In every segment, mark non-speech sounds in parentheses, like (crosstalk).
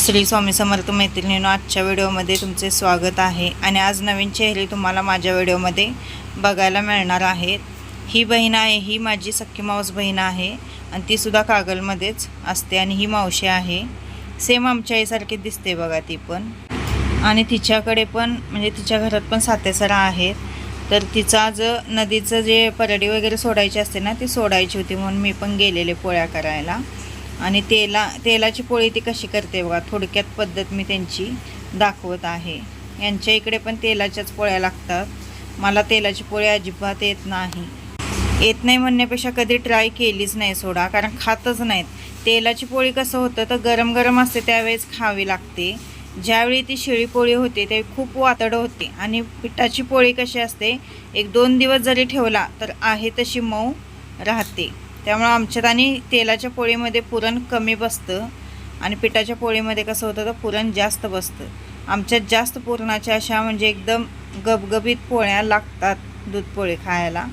श्री स्वामी समर्थ मैत्रिणींनो आजच्या व्हिडिओमध्ये तुमचे स्वागत आहे. आणि आज नवीन चेहरे तुम्हाला माझ्या व्हिडिओमध्ये बघायला मिळणार आहेत. ही बहीण आहे ही माझी सख्खी माऊस बहीण आहे. आणि तीसुद्धा कागलमध्येच असते आणि ही मावशी आहे. सेम आमच्या आईसारखी दिसते बघा ती पण. आणि तिच्याकडे पण म्हणजे तिच्या घरात पण सातेसरा आहेत. तर तिचा आज नदीचं जे परडी वगैरे सोडायची असते ना ती सोडायची होती म्हणून मी पण गेलेले पोळ्या करायला. आणि तेला तेलाची पोळी ती कशी करते बघा थोडक्यात पद्धत मी त्यांची दाखवत आहे. यांच्या इकडे पण तेलाच्याच पोळ्या लागतात. मला तेलाची पोळी अजिबात येत नाही. येत नाही म्हणण्यापेक्षा कधी ट्राय केलीच नाही सोडा कारण खातच नाहीत. तेलाची पोळी कसं होतं तर गरम गरम असते त्यावेळेस खावी लागते. ज्यावेळी ती शिळी पोळी होते त्यावेळी खूप वातड होते. आणि पिठाची पोळी कशी असते एक दोन दिवस जरी ठेवला तर आहे तशी मऊ राहते. त्यामुळं आमच्यात आणि तेलाच्या पोळीमध्ये पुरण कमी बसतं. आणि पिठाच्या पोळीमध्ये कसं होतं तर पुरण जास्त बसतं. आमच्यात जास्त पुरणाच्या अशा म्हणजे एकदम गबगबीत पोळ्या लागतात दूध पोळी खायला.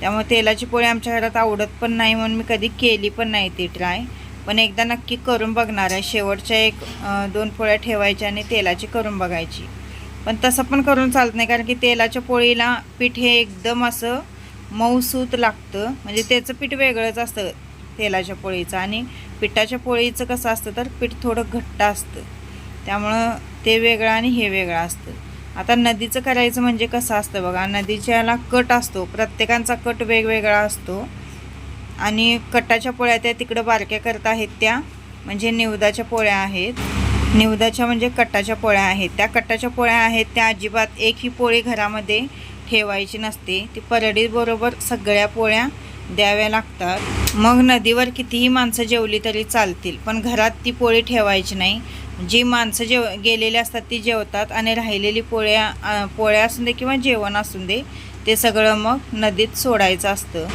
त्यामुळे तेलाची पोळी आमच्या घरात आवडत पण नाही म्हणून मी कधी केली पण नाही ती ट्राय. पण एकदा नक्की करून बघणार आहे. शेवटच्या एक दोन पोळ्या ठेवायच्या आणि तेलाची करून बघायची. पण तसं पण करून चालत नाही कारण की तेलाच्या पोळीला पीठ हे एकदम असं मऊसूत लागतं. म्हणजे त्याचं पीठ वेगळंच असतं तेलाच्या पोळीचं. आणि पिठाच्या पोळीचं कसं असतं तर पीठ थोडं घट्ट असतं. त्यामुळं ते वेगळं आणि हे वेगळं असतं. आता नदीचं करायचं म्हणजे कसं असतं बघा नदीच्याला कट असतो. प्रत्येकांचा कट वेगवेगळा असतो. आणि कटाच्या पोळ्या त्या तिकडं बारक्या करत आहेत त्या. म्हणजे निवदाच्या पोळ्या आहेत. निवदाच्या म्हणजे कट्टाच्या पोळ्या आहेत. त्या कट्टाच्या पोळ्या आहेत त्या अजिबात एक ही पोळी घरामध्ये ठेवायची नसते ती परडीबरोबर सगळ्या पोळ्या द्याव्या लागतात. मग नदीवर कितीही माणसं जेवली तरी चालतील पण घरात ती पोळी ठेवायची नाही. जी माणसं जेव गेलेली असतात ती जेवतात आणि राहिलेली पोळ्या पोळ्या असू दे किंवा जेवण असू दे ते सगळं मग नदीत सोडायचं असतं.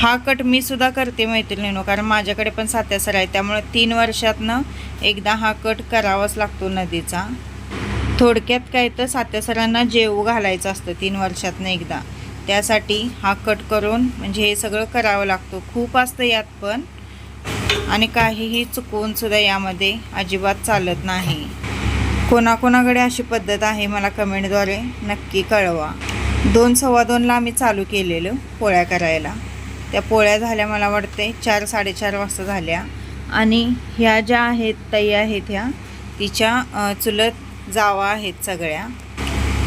हा कट मी सुद्धा करते मैत्रिणीनो कारण माझ्याकडे पण सात्यासर आहे त्यामुळे तीन वर्षातनं एकदा हा कट करावाच लागतो नदीचा. थोडक्यात काय तर सात्यासरांना जेवू घालायचं असतं तीन वर्षातनं एकदा. त्यासाठी हा कट करून म्हणजे हे सगळं करावं लागतं. खूप असतं यात पण. आणि काहीही चुकवूनसुद्धा यामध्ये अजिबात चालत नाही. कोणाकोणाकडे अशी पद्धत आहे मला कमेंटद्वारे नक्की कळवा. दोन सव्वा दोनला आम्ही चालू केलेलं पोळ्या करायला. त्या पोळ्या झाल्या मला वाटते चार साडेचार वाजता झाल्या. आणि ह्या ज्या आहेत ताई आहेत ह्या तिच्या चुलत जावा आहेत सगळ्या.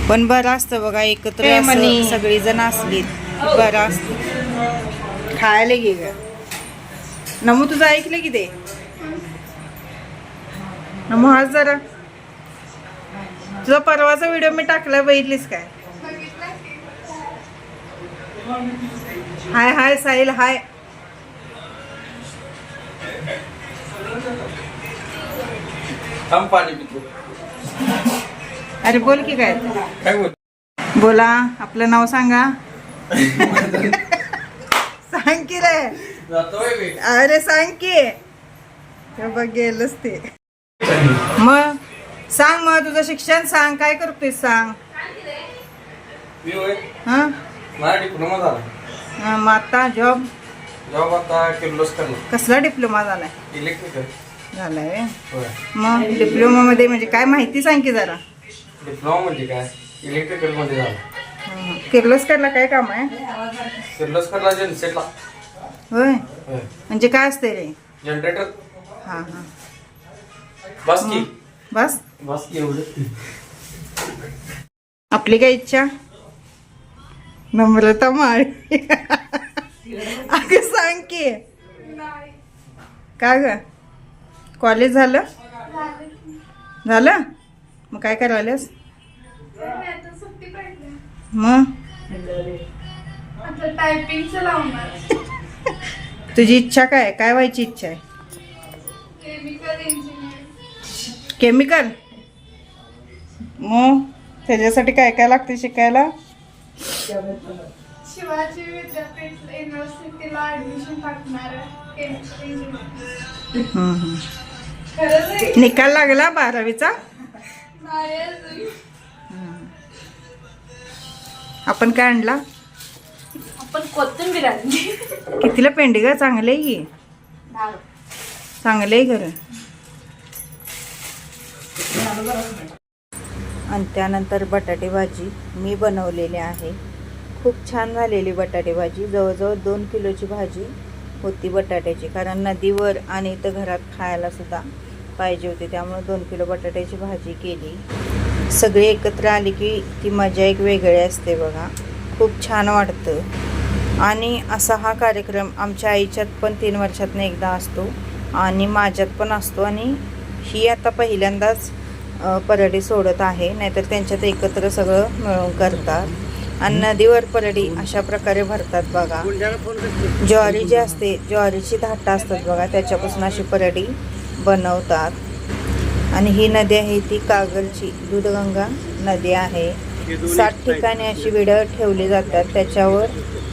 पण बरं असतं बघा एकत्र हे असं म्हणे. सगळीजण असली बरं असतं. खायला घे ग. नमू तुझं ऐकलं की ते? नमू आज जरा. तुझा परवाचा व्हिडिओ मी टाकलाय बघितलीस काय? हाय हाय साहिल हाय. थांब पाणी पितो. अरे बोल की काय? काय बोल बोला आपलं नाव सांगा. सांग की रे. अरे सांग की हे बघ गेलंच ते. मग सांग मग तुझं शिक्षण सांग काय करतोय सांग? मी होय हा? माझा डिप्लोमा झाला हा, मग आता जॉब जॉब आता किर्लोस्करला कसला डिप्लोमा झालाय? इलेक्ट्रिकल झालाय व्हय? होय. मग डिप्लोमा मध्ये म्हणजे काय माहिती सांग की जरा. डिप्लोमा म्हणजे काय? इलेक्ट्रिकलमध्ये झाला. किर्लोस्करला काय काम आहे? किर्लोस्करला जनसेटला. होय? म्हणजे काय असते रे? जनरेटर हा हा. बस की. बस? बस की एवढं. आपली काय इच्छा? नम्रता माळ. अगं सांग की. का ग? कॉलेज झालं? झालं? मग काय करायलास? मग? टायपिंगचं लावणार. तुझी इच्छा काय? काय व्हायची इच्छा आहे? केमिकल इंजिनियर केमिकल मग? त्याच्यासाठी काय काय लागते शिकायला? शिवाजी विद्यापीठ युनिव्हर्सिटीला ऍडमिशन टाकणार आहे केमिकल इंजिनियर. खरंच आहे? निकाल लागला बारावीचा? नाही अजून. आपण काय आणला? आपण कोथिंबीर आणली. कितीला पेंडी ग? चांगलं की? चांगलं आहे खरं. आणि त्यानंतर बटाटे भाजी मी बनवलेली आहे. खूप छान झालेली बटाटे भाजी. जवळजवळ दोन किलोची भाजी होती बटाट्याची. कारण नदीवर आणि इथं घरात खायला सुद्धा पाहिजे होती. त्यामुळे दोन किलो बटाट्याची भाजी केली. सगळी एकत्र आली की ती मजा एक वेगळी असते बघा. खूप छान वाटतं. आणि असा हा कार्यक्रम आमच्या आईच्यात पण तीन वर्षातनं एकदा असतो आणि माझ्यात पण असतो आणि ही आता पहिल्यांदाच परडी सोडत आहे. नाहीतर त्यांच्यात एकत्र सगळं मिळून करतात. आणि नदीवर परडी अशा प्रकारे भरतात बघा. ज्वारी जी असते ज्वारीची धाटा असतात बघा त्याच्यापासून अशी परडी बनवतात. आणि ही नदी आहे ती कागलची दूधगंगा नदी आहे. सात ठिकाणी अशी विडं ठेवली जातात त्याच्यावर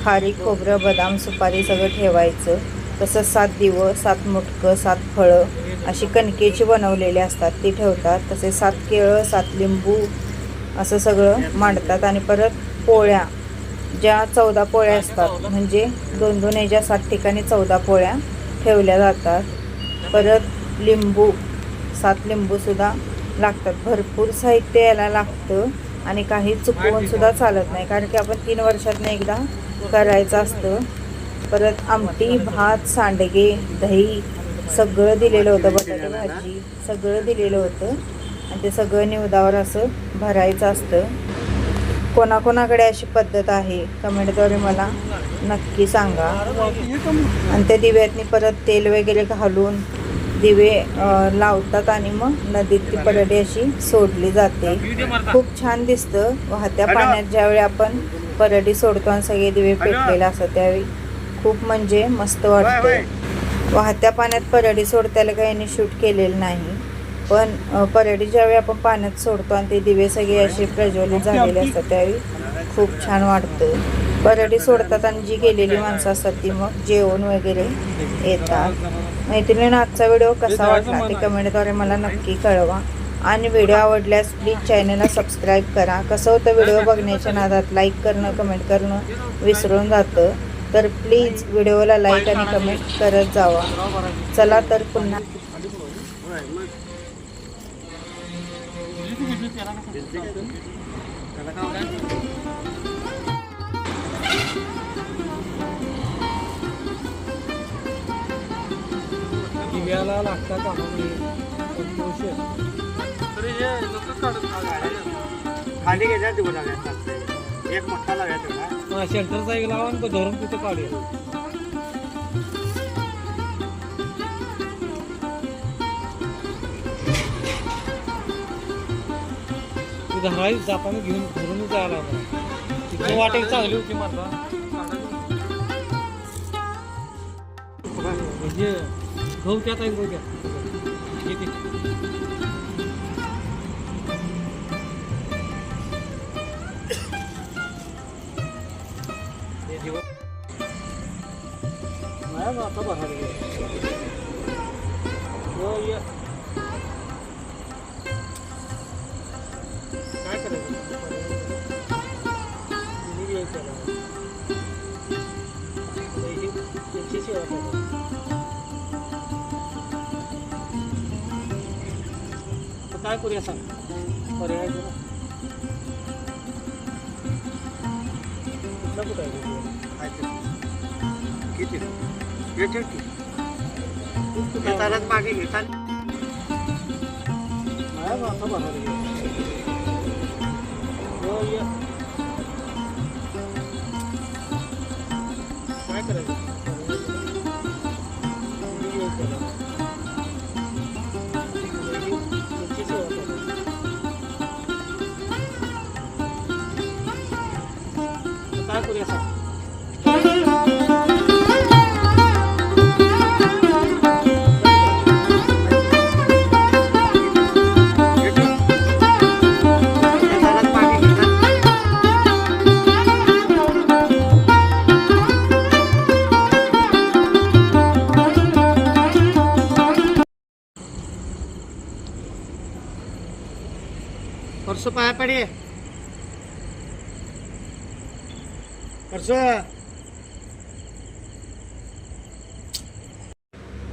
खारी खोबरं बदाम सुपारी सगळं ठेवायचं. तसं सात दिवस सात मुटकं सात फळं अशी कणकेची बनवलेली असतात ती ठेवतात. तसे सात केळं सात लिंबू असं सगळं मांडतात आणि परत पोळ्या ज्या चौदा पोळ्या असतात म्हणजे दोन दोन ह्याच्या सात ठिकाणी चौदा पोळ्या ठेवल्या जातात. परत लिंबू सात लिंबूसुद्धा लागतात. भरपूर साहित्य याला लागतं आणि काही चुकवून सुद्धा चालत नाही. कारण की आपण तीन वर्षातनं एकदा करायचं असतं. परत आमटी भात सांडगे दही सगळं दिलेलं होतं. बटाटे भाजी सगळं दिलेलं होतं. आणि ते सगळं निवदावर असं भरायचं असतं. कोणाकोणाकडे अशी पद्धत आहे? कमेंटद्वारे मला नक्की सांगा. आणि त्या दिव्यातनी परत तेल वगैरे घालून दिवे लावतात आणि मग नदीत ती परडी अशी सोडली जाते. खूप छान दिसतं. वाहत्या पाण्यात ज्यावेळी आपण परडी सोडतो आणि सगळे दिवे पेटलेले असतात त्यावेळी खूप म्हणजे मस्त वाटतं. वाहत्या पाण्यात परडी सोडताना काही शूट केलेलं नाही. पण परडी ज्यावेळी आपण पाण्यात सोडतो आणि ते दिवे सगळे असे प्रज्वलित झालेले असतात त्यावेळी खूप छान वाटतं. परडी सोडतात आणि जी गेलेली माणसं असतात ती मग जेवण वगैरे येतात. मैत्रिणीनं आजचा व्हिडिओ कसा वाटला ते कमेंटद्वारे मला नक्की कळवा. आणि व्हिडिओ आवडल्यास प्लीज चॅनलला सबस्क्राईब करा. कसं होतं व्हिडिओ बघण्याच्या नादात लाईक करणं कमेंट करणं विसरून जातं. तर प्लीज व्हिडिओला लाईक आणि कमेंट करत जावा. चला तर पुन्हा दिव्याला लागतात आम्ही खाली गेल्या तिकडे एक मोठा लागायचा का शेल्टरचा एक लावा आणि तो धरून तिथं काढूया. धराई जाताना घेऊन धरून जायला लागला. तिथं वाटेल चांगली होती मला म्हणजे ઘઉં ક્યાં થાય કોઈ ક્યાં? ખબર (coughs) હતી आता काय करूया सांग पर्याय करू कुठला कुठं आहे किती हे ठेव की कुठं आहे? घेतानाच मागे घेतात नाही बा, आता बाहेर गेलो. हो, ये. काय करायचं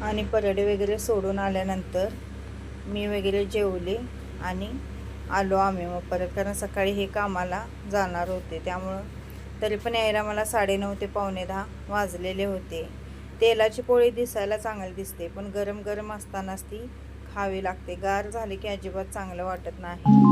आणि परडे वगैरे सोडून आल्यानंतर मी वगैरे जेवले आणि आलो आम्ही. मग परत कारण सकाळी हे कामाला जाणार होते. त्यामुळं तरी पण यायला मला साडेनऊ ते पावणे दहा वाजलेले होते. तेलाची पोळी दिसायला चांगली दिसते पण गरम गरम असतानाच ती खावी लागते. गार झाली की अजिबात चांगलं वाटत नाही.